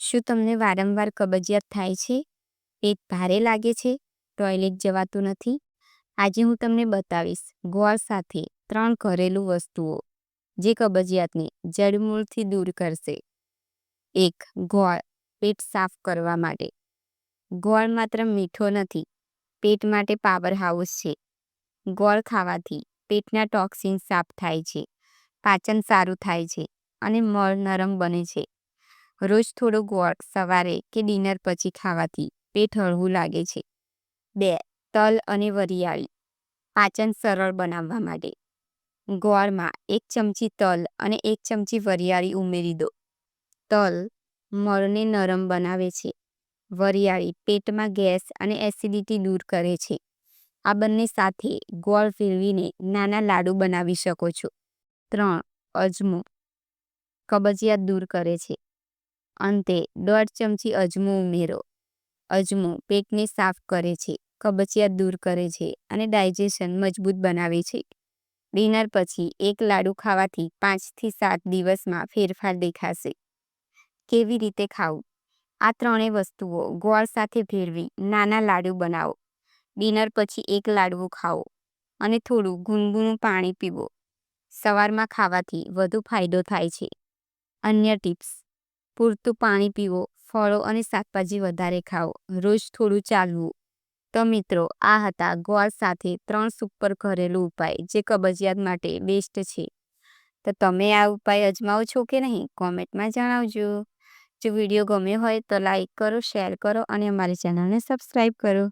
શું તમને વારંવાર કબજિયાત થાય છે? પેટ ભારે લાગે છે? ટોયલેટ જવાતું નથી? આજે હું તમને બતાવીશ ગોળ સાથે ત્રણ ઘરેલું વસ્તુઓ જે કબજિયાતને જડમૂળથી દૂર કરશે. એક, ગોળ પેટ સાફ કરવા માટે. ગોળ માત્ર મીઠો નથી, પેટ માટે પાવર હાઉસ છે. ગોળ ખાવાથી પેટના ટોક્સિન સાફ થાય છે, પાચન સારું થાય છે અને મળ નરમ બને છે. રોજ થોડો ગોળ સવારે કે ડિનર પછી ખાવાથી પેટ હળવું લાગે છે. બે, તલ અને વરિયાળી. પાચન સરળ બનાવવા માટે. ગોળમાં એક ચમચી તલ અને એક ચમચી વરિયાળી ઉમેરી દો. તલ મળને નરમ બનાવે છે. વરિયાળી પેટમાં ગેસ અને એસિડિટી દૂર કરે છે. આ બંને સાથે ગોળ ફેરવીને નાના લાડુ બનાવી શકો છો. ત્રણ, અજમો. કબજિયાત દૂર કરે છે. અંતે દોઢ ચમચી અજમો ઉમેરો. અજમો પેટને સાફ કરે છે કબજિયાત દૂર કરે છે અને ડાયજેશન મજબૂત બનાવે છે. ડિનર પછી એક લાડુ ખાવાથી પાંચથી સાત દિવસમાં ફેરફાર દેખાશે. કેવી રીતે ખાવું? આ ત્રણેય વસ્તુઓ ગોળ સાથે ભેળવી નાના લાડુ બનાવો. ડિનર પછી એક લાડવો ખાઓ અને થોડું ગુનગુનું પાણી પીવો. સવારમાં ખાવાથી વધુ ફાયદો થાય છે. અન્ય ટિપ્સ. પૂરતું પાણી પીવો, ફળો અને શાકભાજી વધારે ખાઓ, રોજ થોડું ચાલવું. તો મિત્રો, આ હતા ગોળ સાથે ત્રણ સુપર ઘરેલું ઉપાય જે કબજિયાત માટે બેસ્ટ છે. તો તમે આ ઉપાય અજમાવો છો કે નહીં, કોમેન્ટમાં જણાવજો. જો વીડિયો ગમ્યો હોય તો લાઈક કરો, શેર કરો અને અમારી ચેનલને સબસ્ક્રાઈબ કરો.